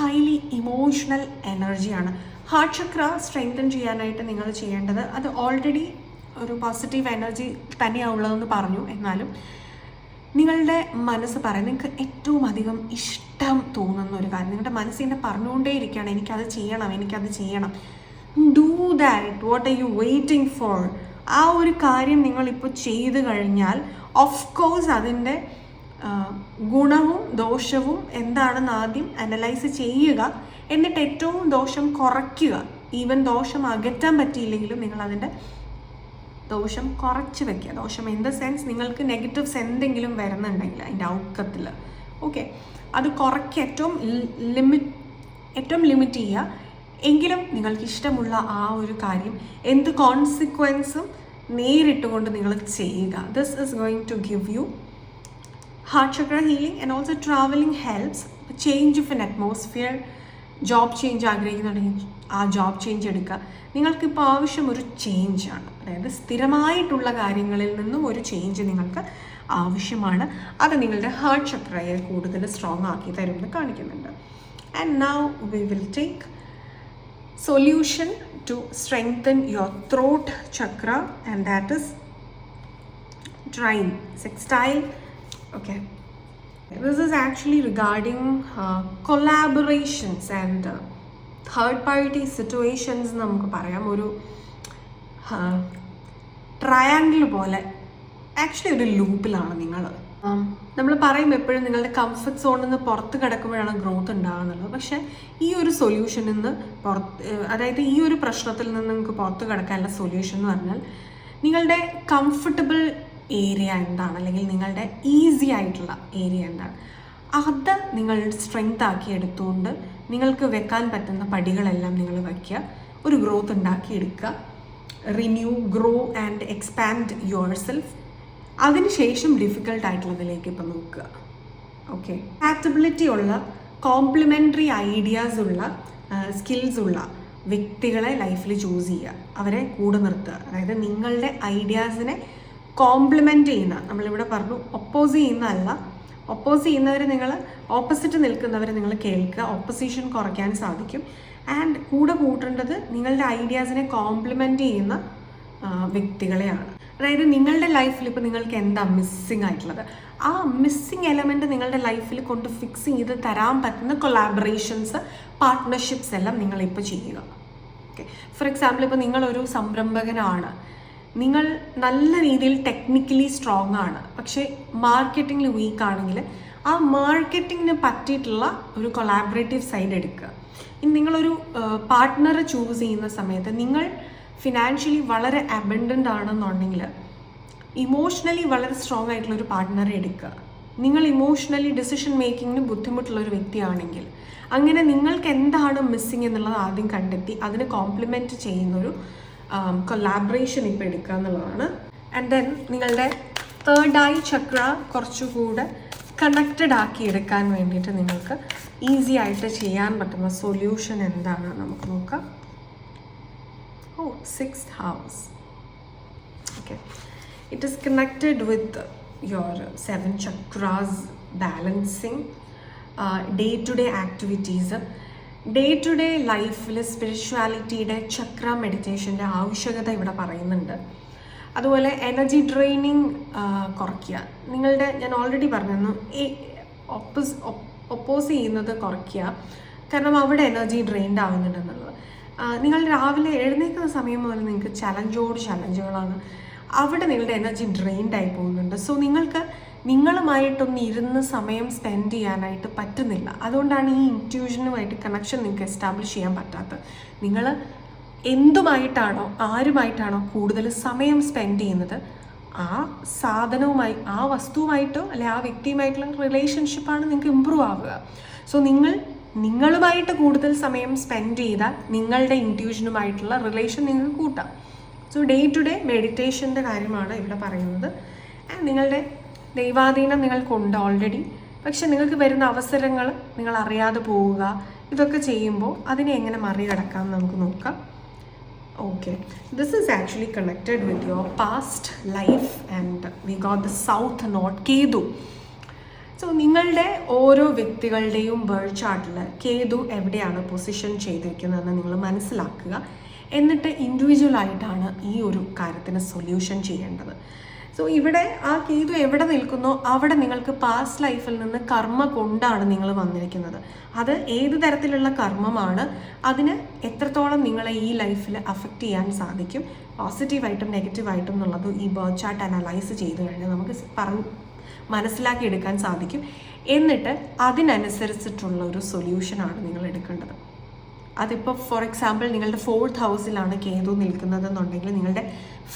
ഹൈലി ഇമോഷണൽ എനർജിയാണ് ഹാർട്ട് ചക്ര സ്ട്രെങ്തൻ ചെയ്യാനായിട്ട് നിങ്ങൾ ചെയ്യേണ്ടത് അത് ഓൾറെഡി ഒരു പോസിറ്റീവ് എനർജി തന്നെയാണ് ഉള്ളതെന്ന് പറഞ്ഞു. എന്നാലും നിങ്ങളുടെ മനസ്സ് പറയും നിങ്ങൾക്ക് ഏറ്റവും അധികം ഇഷ്ടം തോന്നുന്ന ഒരു കാര്യം. നിങ്ങളുടെ മനസ്സ് മനസ്സിനെ പറഞ്ഞുകൊണ്ടേ ഇരിക്കുകയാണ് എനിക്കത് ചെയ്യണം എനിക്കത് ചെയ്യണം. Do that what are you waiting for ആ ഒരു കാര്യം നിങ്ങളിപ്പോൾ ചെയ്തു കഴിഞ്ഞാൽ ഓഫ് കോഴ്സ് അതിന്റെ ഗുണവും ദോഷവും എന്താണെന്ന് ആദ്യം അനലൈസ് ചെയ്യുക. എന്നിട്ട് ഏറ്റവും ദോഷം കുറയ്ക്കുക. ഈവൻ ദോഷം അകറ്റാൻ പറ്റിയില്ലെങ്കിലും നിങ്ങൾ അതിന്റെ ദോഷം കുറച്ച് വെക്കുക. ദോഷം ഇൻ ദ സെൻസ് നിങ്ങൾക്ക് നെഗറ്റീവ്സ് എന്തെങ്കിലും വരുന്നുണ്ടെങ്കിൽ അതിന്റെ ഔക്കത്തിൽ ഓക്കെ അത് കുറയ്ക്കുക ഏറ്റവും ലിമിറ്റ് ഏറ്റവും ലിമിറ്റ് ചെയ്യുക. എങ്കിലും നിങ്ങൾക്ക് ഇഷ്ടമുള്ള ആ ഒരു കാര്യം എന്ത് കോൺസിക്വൻസും നേരിട്ടുകൊണ്ട് നിങ്ങൾ ചെയ്യുക. This is going to give you heart chakra healing and also travelling helps change of an atmosphere job change ആഗ്രഹിക്കുന്നുണ്ടെങ്കിൽ ആ ജോബ് ചേഞ്ച് എടുക്കുക. നിങ്ങൾക്കിപ്പോൾ ആവശ്യം ഒരു ചേഞ്ചാണ് അതായത് സ്ഥിരമായിട്ടുള്ള കാര്യങ്ങളിൽ നിന്നും ഒരു ചേഞ്ച് നിങ്ങൾക്ക് ആവശ്യമാണ്. അത് നിങ്ങളുടെ ഹാർട്ട് ചക്രയെ കൂടുതൽ സ്ട്രോങ് ആക്കി തരുമെന്ന് കാണിക്കുന്നുണ്ട്. And now we will take solution to strengthen your throat chakra and that is trine sextile okay this is actually regarding collaborations and third party situations നമുക്ക് പറയാം. ഒരു ട്രയാങ്കിൾ പോലെ. ആക്ച്വലി ഒരു ലൂപ്പിലാണ് നിങ്ങൾ നമ്മൾ പറയും എപ്പോഴും നിങ്ങളുടെ കംഫർട്ട് സോണിൽ നിന്ന് പുറത്ത് കിടക്കുമ്പോഴാണ് ഗ്രോത്ത് ഉണ്ടാകുന്നുള്ളത് പക്ഷെ ഈ ഒരു സൊല്യൂഷനിൽ നിന്ന് പുറത്ത് അതായത് ഈ ഒരു പ്രശ്നത്തിൽ നിന്ന് നിങ്ങൾക്ക് പുറത്ത് കിടക്കാനുള്ള സൊല്യൂഷൻ എന്ന് പറഞ്ഞാൽ നിങ്ങളുടെ കംഫർട്ടബിൾ ഏരിയ എന്താണ്? അല്ലെങ്കിൽ നിങ്ങളുടെ ഈസി ആയിട്ടുള്ള ഏരിയ എന്താണ്? അത് നിങ്ങൾ സ്ട്രെങ്ത് ആക്കി എടുത്തുകൊണ്ട് നിങ്ങൾക്ക് വെക്കാൻ പറ്റുന്ന പടികളെല്ലാം നിങ്ങൾ വയ്ക്കുക. ഒരു ഗ്രോത്ത് ഉണ്ടാക്കിയെടുക്കുക. Renew grow and expand yourself അതിനുശേഷം ഡിഫിക്കൽട്ട് ആയിട്ടുള്ളതിലേക്ക് ഇപ്പം നോക്കുക. ഓക്കെ ആക്റ്റബിലിറ്റി ഉള്ള കോംപ്ലിമെന്ററി ഐഡിയാസ് ഉള്ള സ്കിൽസ് ഉള്ള വ്യക്തികളെ ലൈഫിൽ ചൂസ് ചെയ്യുക. അവരെ കൂടെ നിർത്തുക. അതായത് നിങ്ങളുടെ ഐഡിയാസിനെ കോംപ്ലിമെന്റ് ചെയ്യുന്ന നമ്മളിവിടെ പറഞ്ഞു ഒപ്പോസ് ചെയ്യുന്നതല്ല. ഒപ്പോസ് ചെയ്യുന്നവരെ നിങ്ങൾ ഓപ്പോസിറ്റ് നിൽക്കുന്നവരെ നിങ്ങൾ കേൾക്കുക. ഓപ്പോസിഷൻ കുറയ്ക്കാൻ സാധിക്കും. ആൻഡ് കൂടെ കൂട്ടേണ്ടത് നിങ്ങളുടെ ഐഡിയാസിനെ കോംപ്ലിമെന്റ് ചെയ്യുന്ന വ്യക്തികളെയാണ്. അതായത് നിങ്ങളുടെ ലൈഫിൽ ഇപ്പോൾ നിങ്ങൾക്ക് എന്താ മിസ്സിങ് ആയിട്ടുള്ളത്? ആ മിസ്സിങ് എലമെന്റ് നിങ്ങളുടെ ലൈഫിൽ കൊണ്ട് ഫിക്സ് ചെയ്ത് തരാൻ പറ്റുന്ന കൊളാബറേഷൻസ് പാർട്ട്ണർഷിപ്സ് എല്ലാം നിങ്ങളിപ്പോൾ ചെയ്യുക. ഓക്കെ ഫോർ എക്സാമ്പിൾ ഇപ്പോൾ നിങ്ങളൊരു സംരംഭകനാണ്. നിങ്ങൾ നല്ല രീതിയിൽ ടെക്നിക്കലി സ്ട്രോങ് ആണ്. പക്ഷേ മാർക്കറ്റിങ്ങിൽ വീക്ക് ആണെങ്കിൽ ആ മാർക്കറ്റിങ്ങിന് പറ്റിയിട്ടുള്ള ഒരു കൊളാബറേറ്റീവ് സൈഡ് എടുക്കുക. നിങ്ങളൊരു പാർട്ട്ണറെ ചൂസ് ചെയ്യുന്ന സമയത്ത് നിങ്ങൾ ഫിനാൻഷ്യലി വളരെ അബൻഡന്റ് ആണെന്നുണ്ടെങ്കിൽ ഇമോഷണലി വളരെ സ്ട്രോങ് ആയിട്ടുള്ള ഒരു പാർട്ട്ണറെ എടുക്കുക. നിങ്ങൾ ഇമോഷണലി ഡിസിഷൻ മേക്കിങ്ങിന് ബുദ്ധിമുട്ടുള്ള ഒരു വ്യക്തിയാണെങ്കിൽ അങ്ങനെ നിങ്ങൾക്ക് എന്താണ് മിസ്സിങ് എന്നുള്ളത് ആദ്യം കണ്ടെത്തി അതിനെ കോംപ്ലിമെന്റ് ചെയ്യുന്നൊരു കൊലാബറേഷൻ ഇപ്പോൾ എടുക്കുക എന്നുള്ളതാണ്. ആൻഡ് ദെൻ നിങ്ങളുടെ തേർഡ് ഐ ചക്ര കുറച്ചുകൂടെ കണക്റ്റഡ് ആക്കി എടുക്കാൻ വേണ്ടിയിട്ട് നിങ്ങൾക്ക് ഈസി ആയിട്ട് ചെയ്യാൻ പറ്റുന്ന സൊല്യൂഷൻ എന്താണ് നമുക്ക് നോക്കാം. ഓ six house okay it is connected with your seven chakras balancing day to day activities day to day ലൈഫിൽ സ്പിരിച്വാലിറ്റിയുടെ ചക്ര മെഡിറ്റേഷന്റെ ആവശ്യകത ഇവിടെ പറയുന്നുണ്ട്. അതുപോലെ എനർജി ഡ്രെയിനിങ് കുറയ്ക്കുക. നിങ്ങളുടെ ഞാൻ ഓൾറെഡി പറഞ്ഞു ഈ ഒപ്പോസ് ഒപ്പോസ് ചെയ്യുന്നത് കുറയ്ക്കുക. കാരണം അവിടെ എനർജി ഡ്രെയിൻഡ് ആവുന്നുണ്ടെന്നുള്ളത് നിങ്ങൾ രാവിലെ എഴുന്നേൽക്കുന്ന സമയം മുതൽ നിങ്ങൾക്ക് ചലഞ്ചോട് ചലഞ്ചുകളാണ് അവിടെ നിങ്ങളുടെ എനർജി ഡ്രെയിൻഡ് ആയി പോകുന്നുണ്ട്. സോ നിങ്ങൾക്ക് നിങ്ങളുമായിട്ടൊന്ന് ഇരുന്ന് സമയം സ്പെൻഡ് ചെയ്യാനായിട്ട് പറ്റുന്നില്ല. അതുകൊണ്ടാണ് ഈ ഇന്റ്യൂഷനുമായിട്ട് കണക്ഷൻ നിങ്ങൾക്ക് എസ്റ്റാബ്ലിഷ് ചെയ്യാൻ പറ്റാത്തത്. നിങ്ങൾ എന്തുമായിട്ടാണോ ആരുമായിട്ടാണോ കൂടുതൽ സമയം സ്പെൻഡ് ചെയ്യുന്നത് ആ സാധനവുമായി ആ വസ്തുവുമായിട്ടോ അല്ലെ ആ വ്യക്തിയുമായിട്ടുള്ള റിലേഷൻഷിപ്പാണ് നിങ്ങൾക്ക് ഇമ്പ്രൂവ് ആവുക. സോ നിങ്ങൾ നിങ്ങളുമായിട്ട് കൂടുതൽ സമയം സ്പെൻഡ് ചെയ്താൽ നിങ്ങളുടെ ഇന്റ്യൂഷനുമായിട്ടുള്ള റിലേഷൻ നിങ്ങൾക്ക് കൂട്ടാം. സോ ഡേ ടു ഡേ മെഡിറ്റേഷന്റെ കാര്യമാണ് ഇവിടെ പറയുന്നത്. നിങ്ങളുടെ ദൈവാധീനം നിങ്ങൾക്കുണ്ട് ഓൾറെഡി പക്ഷെ നിങ്ങൾക്ക് വരുന്ന അവസരങ്ങൾ നിങ്ങൾ അറിയാതെ പോവുക ഇതൊക്കെ ചെയ്യുമ്പോൾ അതിനെ എങ്ങനെ മറികടക്കാം നമുക്ക് നോക്കാം. Okay, this is actually connected with your past life, and we got the South Node Kedu. So നിങ്ങളുടെ ഓരോ വ്യക്തികളുടെയും ബേർഡ് ചാർട്ടിൽ കേതു എവിടെയാണ് പൊസിഷൻ ചെയ്തിരിക്കുന്നതെന്ന് നിങ്ങൾ മനസ്സിലാക്കുക. എന്നിട്ട് ഇൻഡിവിജ്വൽ ആയിട്ടാണ് ഈ ഒരു കാര്യത്തിന് സൊല്യൂഷൻ ചെയ്യേണ്ടത്. സോ ഇവിടെ ആ കേതു എവിടെ നിൽക്കുന്നോ അവിടെ നിങ്ങൾക്ക് പാസ്റ്റ് ലൈഫിൽ നിന്ന് കർമ്മ കൊണ്ടാണ് നിങ്ങൾ വന്നിരിക്കുന്നത്. അത് ഏത് തരത്തിലുള്ള കർമ്മമാണ്? അതിന് എത്രത്തോളം നിങ്ങളെ ഈ ലൈഫിൽ അഫക്റ്റ് ചെയ്യാൻ സാധിക്കും? പോസിറ്റീവായിട്ടും നെഗറ്റീവായിട്ടും എന്നുള്ളത് ഈ ബേർഡ് ചാർട്ട് അനലൈസ് ചെയ്ത് കഴിഞ്ഞാൽ നമുക്ക് പറഞ്ഞ് മനസ്സിലാക്കിയെടുക്കാൻ സാധിക്കും. എന്നിട്ട് അതിനനുസരിച്ചിട്ടുള്ള ഒരു സൊല്യൂഷനാണ് നിങ്ങൾ എടുക്കേണ്ടത്. അതിപ്പോൾ ഫോർ എക്സാമ്പിൾ നിങ്ങളുടെ ഫോർത്ത് ഹൗസിലാണ് കേതു നിൽക്കുന്നതെന്നുണ്ടെങ്കിൽ നിങ്ങളുടെ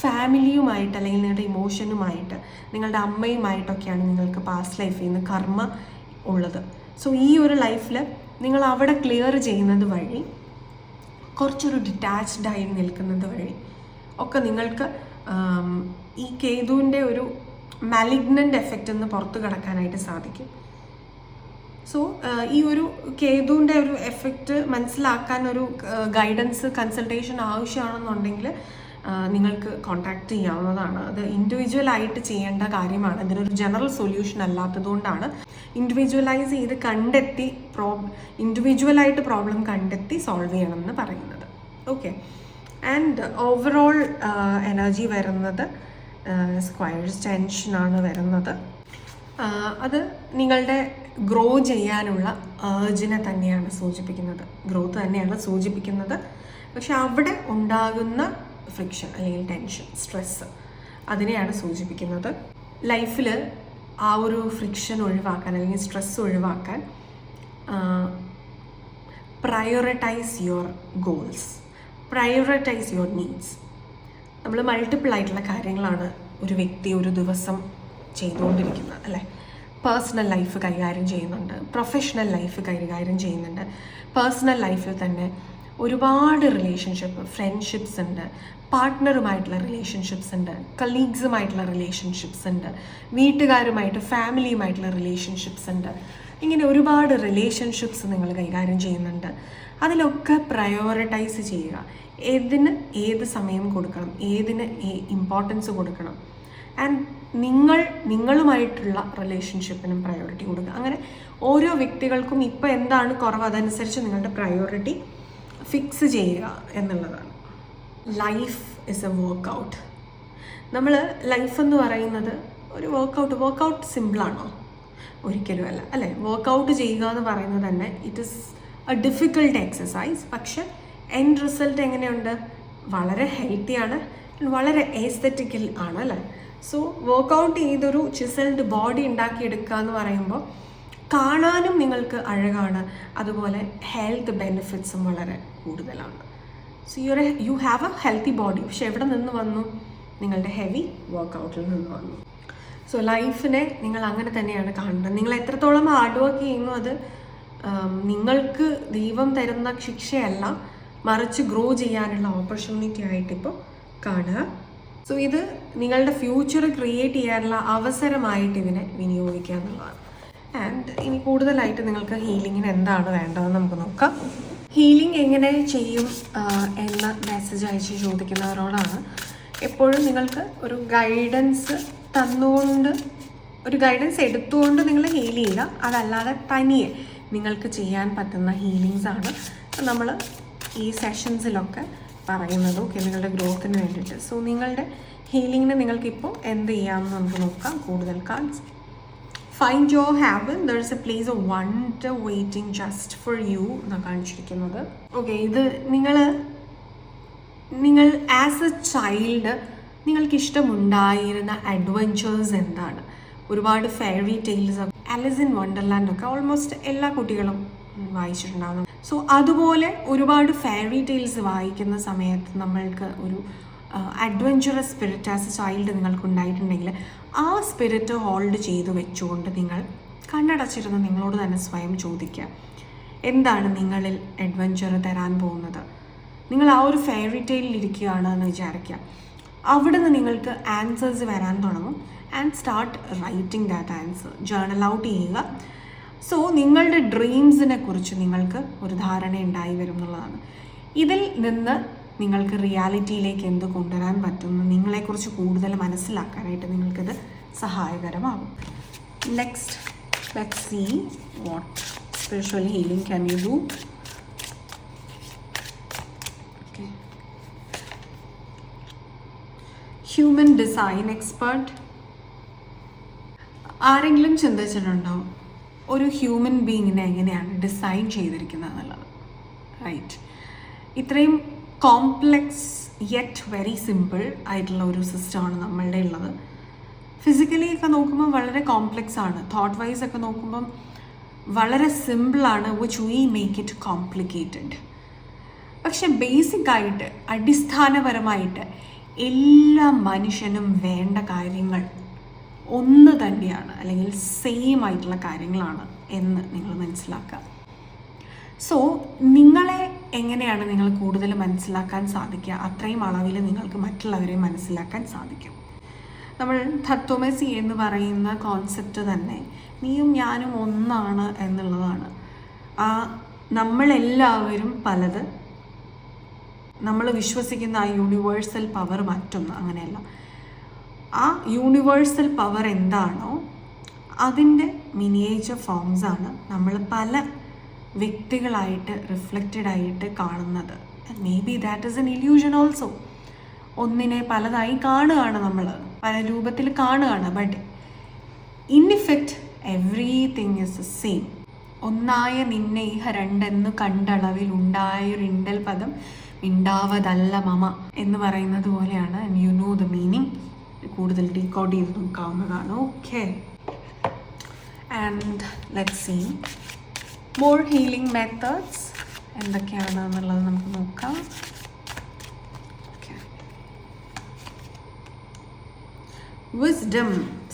ഫാമിലിയുമായിട്ട് അല്ലെങ്കിൽ നിങ്ങളുടെ ഇമോഷനുമായിട്ട് നിങ്ങളുടെ അമ്മയുമായിട്ടൊക്കെയാണ് നിങ്ങൾക്ക് പാസ്റ്റ് ലൈഫിൽ നിന്ന് കർമ്മ ഉള്ളത്. സോ ഈ ഒരു ലൈഫിൽ നിങ്ങൾ അവിടെ ക്ലിയർ ചെയ്യുന്നത് വഴി കുറച്ചൊരു ഡിറ്റാച്ച്ഡായി നിൽക്കുന്നത് വഴി ഒക്കെ നിങ്ങൾക്ക് ഈ കേതുവിന്റെ ഒരു മാലിഗ്നന്റ് എഫക്റ്റ് ഒന്ന് പുറത്തു കടക്കാനായിട്ട് സാധിക്കും. സോ ഈ ഒരു കേതുവിന്റെ ഒരു എഫക്റ്റ് മനസ്സിലാക്കാൻ ഒരു ഗൈഡൻസ് കൺസൾട്ടേഷൻ ആവശ്യമാണെന്നുണ്ടെങ്കിൽ നിങ്ങൾക്ക് കോൺടാക്റ്റ് ചെയ്യാവുന്നതാണ്. അത് ഇൻഡിവിജ്വൽ ആയിട്ട് ചെയ്യേണ്ട കാര്യമാണ്. ഇതിനൊരു ജനറൽ സൊല്യൂഷൻ അല്ലാത്തതുകൊണ്ടാണ്. ഇൻഡിവിജ്വലൈസ് ചെയ്ത് കണ്ടെത്തി പ്രോ ഇൻഡിവിജ്വലായിട്ട് പ്രോബ്ലം കണ്ടെത്തി സോൾവ് ചെയ്യണം എന്ന് പറയുന്നത് ഓക്കെ ആൻഡ് ഓവറോൾ എനർജി വരുന്നത് സ്ക്വയർസ് ടെൻഷനാണ് വരുന്നത്. അത് നിങ്ങളുടെ ഗ്രോ ചെയ്യാനുള്ള ഏർജിനെ തന്നെയാണ് സൂചിപ്പിക്കുന്നത്. ഗ്രോത്ത് തന്നെയാണ് സൂചിപ്പിക്കുന്നത്. പക്ഷെ അവിടെ ഉണ്ടാകുന്ന ഫ്രിക്ഷൻ അല്ലെങ്കിൽ ടെൻഷൻ സ്ട്രെസ്സ് അതിനെയാണ് സൂചിപ്പിക്കുന്നത്. ലൈഫിൽ ആ ഒരു ഫ്രിക്ഷൻ ഒഴിവാക്കാൻ അല്ലെങ്കിൽ സ്ട്രെസ് ഒഴിവാക്കാൻ prioritise your goals prioritise your needs നമ്മൾ മൾട്ടിപ്പിൾ ആയിട്ടുള്ള കാര്യങ്ങളാണ് ഒരു വ്യക്തി ഒരു ദിവസം ചെയ്തുകൊണ്ടിരിക്കുന്നത് അല്ലേ? പേഴ്സണൽ ലൈഫ് കൈകാര്യം ചെയ്യുന്നുണ്ട്. പ്രൊഫഷണൽ ലൈഫ് കൈകാര്യം ചെയ്യുന്നുണ്ട്. പേഴ്സണൽ ലൈഫിൽ തന്നെ ഒരുപാട് റിലേഷൻഷിപ്പ് ഫ്രണ്ട്ഷിപ്സ് ഉണ്ട്. പാർട്ട്ണറുമായിട്ടുള്ള റിലേഷൻഷിപ്സ് ഉണ്ട്. കലീഗ്സുമായിട്ടുള്ള റിലേഷൻഷിപ്സ് ഉണ്ട്. വീട്ടുകാരുമായിട്ട് ഫാമിലിയുമായിട്ടുള്ള റിലേഷൻഷിപ്സ് ഉണ്ട്. ഇങ്ങനെ ഒരുപാട് റിലേഷൻഷിപ്സ് നിങ്ങൾ കൈകാര്യം ചെയ്യുന്നുണ്ട്. അതിലൊക്കെ പ്രയോറിറ്റൈസ് ചെയ്യുക. ഏതിന് ഏത് സമയം കൊടുക്കണം? ഏതിന് ഇമ്പോർട്ടൻസ് കൊടുക്കണം? ആൻഡ് നിങ്ങൾ നിങ്ങളുമായിട്ടുള്ള റിലേഷൻഷിപ്പിനും പ്രയോറിറ്റി കൊടുക്കുക. അങ്ങനെ ഓരോ വ്യക്തികൾക്കും ഇപ്പോൾ എന്താണ് കുറവ്? അതനുസരിച്ച് നിങ്ങളുടെ പ്രയോറിറ്റി ഫിക്സ് ചെയ്യുക എന്നുള്ളതാണ്. ലൈഫ് ഇസ് എ വർക്കൗട്ട് നമ്മൾ ലൈഫ് എന്ന് പറയുന്നത് ഒരു വർക്കൗട്ട് വർക്കൗട്ട് സിമ്പിളാണോ ഒരിക്കലും അല്ല. വർക്കൗട്ട് ചെയ്യുക എന്ന് പറയുന്നത് തന്നെ it is a difficult exercise പക്ഷെ എൻഡ് റിസൾട്ട് എങ്ങനെയുണ്ട്? വളരെ ഹെൽത്തിയാണ് വളരെ ഏസ്തറ്റിക്കൽ ആണ് അല്ലേ? സോ വർക്കൗട്ട് ചെയ്തൊരു ചിസൽഡ് ബോഡി ഉണ്ടാക്കിയെടുക്കുക എന്ന് പറയുമ്പോൾ കാണാനും നിങ്ങൾക്ക് അഴകാണ്. അതുപോലെ ഹെൽത്ത് ബെനിഫിറ്റ്സും വളരെ കൂടുതലാണ്. So your you have a healthy body പക്ഷെ എവിടെ നിന്ന് വന്നു? നിങ്ങളുടെ ഹെവി വർക്കൗട്ടിൽ നിന്ന് വന്നു. സോ ലൈഫിനെ നിങ്ങൾ അങ്ങനെ തന്നെയാണ് കാണുന്നത്. നിങ്ങൾ എത്രത്തോളം ഹാർഡ് വർക്ക് ചെയ്യുന്നു അത് നിങ്ങൾക്ക് ദൈവം തരുന്ന ശിക്ഷയല്ല. മറിച്ച് ഗ്രോ ചെയ്യാനുള്ള ഓപ്പർച്യൂണിറ്റി ആയിട്ടിപ്പോൾ കാണുക. സോ ഇത് നിങ്ങളുടെ ഫ്യൂച്ചർ ക്രിയേറ്റ് ചെയ്യാനുള്ള അവസരമായിട്ട് ഇതിനെ വിനിയോഗിക്കുക എന്നുള്ളതാണ്. ആൻഡ് ഇനി കൂടുതലായിട്ട് നിങ്ങൾക്ക് ഹീലിങ്ങിന് എന്താണ് വേണ്ടതെന്ന് നമുക്ക് നോക്കാം. ഹീലിംഗ് എങ്ങനെ ചെയ്യും എന്ന മെസ്സേജ് അയച്ച് ചോദിക്കുന്നവരോടാണ്. എപ്പോഴും നിങ്ങൾക്ക് ഒരു ഗൈഡൻസ് തന്നുകൊണ്ട് ഒരു ഗൈഡൻസ് എടുത്തുകൊണ്ട് നിങ്ങൾ ഹീൽ ചെയ്യുക. അതല്ലാതെ തനിയെ നിങ്ങൾക്ക് ചെയ്യാൻ പറ്റുന്ന ഹീലിങ്സ് ആണ്. നമ്മൾ ഈ സെഷൻസിലൊക്കെ പറയുന്നത് ഓക്കെ നിങ്ങളുടെ ഗ്രോത്തിന് വേണ്ടിയിട്ട്. സോ നിങ്ങളുടെ ഹീലിങ്ങിന് നിങ്ങൾക്കിപ്പോൾ എന്ത് ചെയ്യാമെന്ന് നമുക്ക് നോക്കാം. കൂടുതൽ cards find your haven there is a place of wonder waiting just for you എന്നാണ് കാണിച്ചിരിക്കുന്നത്. ഓക്കെ ഇത് നിങ്ങൾ നിങ്ങൾ ആസ് എ ചൈൽഡ് നിങ്ങൾക്ക് ഇഷ്ടമുണ്ടായിരുന്ന അഡ്വഞ്ചേഴ്സ് എന്താണ്? ഒരുപാട് fairy tales Alice in Wonderland ഒക്കെ ഓൾമോസ്റ്റ് എല്ലാ കുട്ടികളും വായിച്ചിട്ടുണ്ടാകും സോ അതുപോലെ ഒരുപാട് ഫെയറി ടെയിൽസ് വായിക്കുന്ന സമയത്ത് നമ്മൾക്ക് ഒരു adventurous spirit as a child നിങ്ങൾക്ക് ഉണ്ടായിട്ടുണ്ടെങ്കിൽ ആ സ്പിരിറ്റ് ഹോൾഡ് ചെയ്തു വെച്ചുകൊണ്ട് നിങ്ങൾ കണ്ണടച്ചിരുന്ന് നിങ്ങളോട് തന്നെ സ്വയം ചോദിക്കുക. എന്താണ് നിങ്ങളിൽ അഡ്വഞ്ചർ തരാൻ പോകുന്നത്? നിങ്ങൾ ആ ഒരു ഫെയറി ടെയിലിൽ ഇരിക്കുകയാണ് എന്ന് വിചാരിക്കുക. അവിടെ നിന്ന് നിങ്ങൾക്ക് ആൻസേഴ്സ് വരാൻ തുടങ്ങും. And start writing that answer journal out ചെയ്യുക. സോ നിങ്ങളുടെ ഡ്രീംസിനെ കുറിച്ച് നിങ്ങൾക്ക് ഒരു ധാരണ ഉണ്ടായി വരും എന്നുള്ളതാണ്. ഇതിൽ നിന്ന് നിങ്ങൾക്ക് റിയാലിറ്റിയിലേക്ക് എന്ത് കൊണ്ടുവരാൻ പറ്റുമെന്ന് നിങ്ങളെക്കുറിച്ച് കൂടുതൽ മനസ്സിലാക്കാനായിട്ട് നിങ്ങൾക്കിത് സഹായകരമാകും. Next let see what spiritual healing can you do human design expert ആരെങ്കിലും ചിന്തിച്ചിട്ടുണ്ടോ? ഒരു ഹ്യൂമൻ ബീങ്ങിനെ എങ്ങനെയാണ് ഡിസൈൻ ചെയ്തിരിക്കുന്നത് എന്നുള്ളത്. റൈറ്റ് ഇത്രയും കോംപ്ലെക്സ് യെറ്റ് വെരി സിമ്പിൾ ആയിട്ടുള്ള ഒരു സിസ്റ്റമാണ് നമ്മളുടെ ഉള്ളത്. ഫിസിക്കലി ഒക്കെ നോക്കുമ്പോൾ വളരെ കോംപ്ലെക്സ് ആണ്. തോട്ട് വൈസ് ഒക്കെ നോക്കുമ്പം വളരെ സിമ്പിളാണ് which we make it complicated പക്ഷെ ബേസിക്കായിട്ട് അടിസ്ഥാനപരമായിട്ട് എല്ലാ മനുഷ്യനും വേണ്ട കാര്യങ്ങൾ ഒന്ന് തന്നെയാണ് അല്ലെങ്കിൽ സെയിം ആയിട്ടുള്ള കാര്യങ്ങളാണ് എന്ന് നിങ്ങൾ മനസ്സിലാക്കുക. സോ നിങ്ങളെ എങ്ങനെയാണ് നിങ്ങൾ കൂടുതൽ മനസ്സിലാക്കാൻ സാധിക്കുക? അത്രയും അളവിൽ നിങ്ങൾക്ക് മറ്റുള്ളവരെ മനസ്സിലാക്കാൻ സാധിക്കും. നമ്മൾ തത്വമസി എന്ന് പറയുന്ന കോൺസെപ്റ്റ് തന്നെ നീയും ഞാനും ഒന്നാണ് എന്നുള്ളതാണ്. ആ നമ്മളെല്ലാവരും പലത് നമ്മൾ വിശ്വസിക്കുന്ന ആ യൂണിവേഴ്സൽ പവർ മറ്റൊന്ന് അങ്ങനെയല്ല. ആ യൂണിവേഴ്സൽ പവർ എന്താണോ അതിന്റെ മിനിയേച്ചർ ഫോംസാണ് നമ്മൾ പല വ്യക്തികളായിട്ട് റിഫ്ലക്റ്റഡ് ആയിട്ട് കാണുന്നത്. Maybe that is an illusion also ഒന്നിനെ പലതായി കാണുകയാണ് നമ്മൾ. പല രൂപത്തിൽ കാണുകയാണ്. But in effect everything is the same ഒന്നായ നിന്നെ ഇഹ രണ്ടെന്ന് കണ്ടളവിൽ ഉണ്ടായൊരിണ്ടൽ പദം മിണ്ടാവതല്ല മമ എന്ന് പറയുന്നത് പോലെയാണ്. യു നോ ദ മീനിങ് കൂടുതൽ ഡീകോഡ് ചെയ്ത് നോക്കാവുന്നതാണ്. Okay and let see more healing methods എന്തൊക്കെയാണ് എന്നുള്ളത് നമുക്ക് നോക്കാം. Wisdom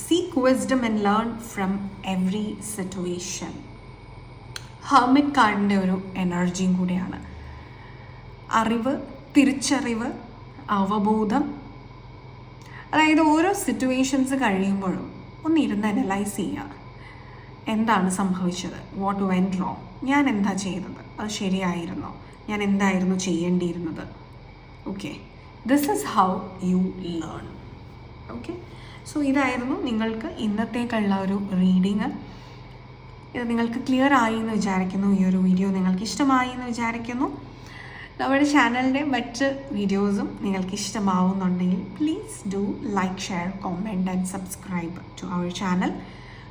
seek wisdom and learn from every situation hermit കാർഡിന്റെ ഒരു എനർജിയും കൂടിയാണ്. അറിവ് തിരിച്ചറിവ് അവബോധം അതായത് ഓരോ സിറ്റുവേഷൻസ് കഴിയുമ്പോഴും ഒന്ന് ഇരുന്ന് അനലൈസ് ചെയ്യുക. എന്താണ് സംഭവിച്ചത്? വാട്ട് വെൻ റോങ് ഞാൻ എന്താ ചെയ്തത്? അത് ശരിയായിരുന്നോ? ഞാൻ എന്തായിരുന്നു ചെയ്യേണ്ടിയിരുന്നത്? Okay this is how you learn okay so ഇതായിരുന്നു നിങ്ങൾക്ക് ഇന്നത്തേക്കുള്ള ഒരു റീഡിങ് ഇത് നിങ്ങൾക്ക് ക്ലിയർ ആയി എന്ന് വിചാരിക്കുന്നു. ഈ ഒരു വീഡിയോ നിങ്ങൾക്ക് ഇഷ്ടമായി എന്ന് വിചാരിക്കുന്നു. നമ്മുടെ ചാനലിന്റെ മറ്റ് വീഡിയോസും നിങ്ങൾക്ക് ഇഷ്ടമാവുന്നുണ്ടെങ്കിൽ please do like share comment and subscribe to our channel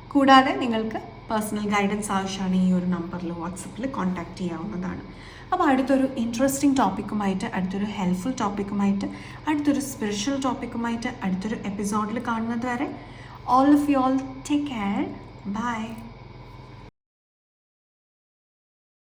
കൂടാതെ നിങ്ങൾക്ക് പേഴ്സണൽ ഗൈഡൻസ് ആവശ്യമാണ് ഈ ഒരു നമ്പറിൽ വാട്സപ്പിൽ കോൺടാക്റ്റ് ചെയ്യാവുന്നതാണ്. അപ്പോൾ അടുത്തൊരു ഇൻട്രസ്റ്റിംഗ് ടോപ്പിക്കുമായിട്ട് അടുത്തൊരു ഹെൽപ്ഫുൾ ടോപ്പിക്കുമായിട്ട് അടുത്തൊരു സ്പിരിച്വൽ ടോപ്പിക്കുമായിട്ട് അടുത്തൊരു എപ്പിസോഡിൽ കാണുന്നത് വരെ all of you all take care bye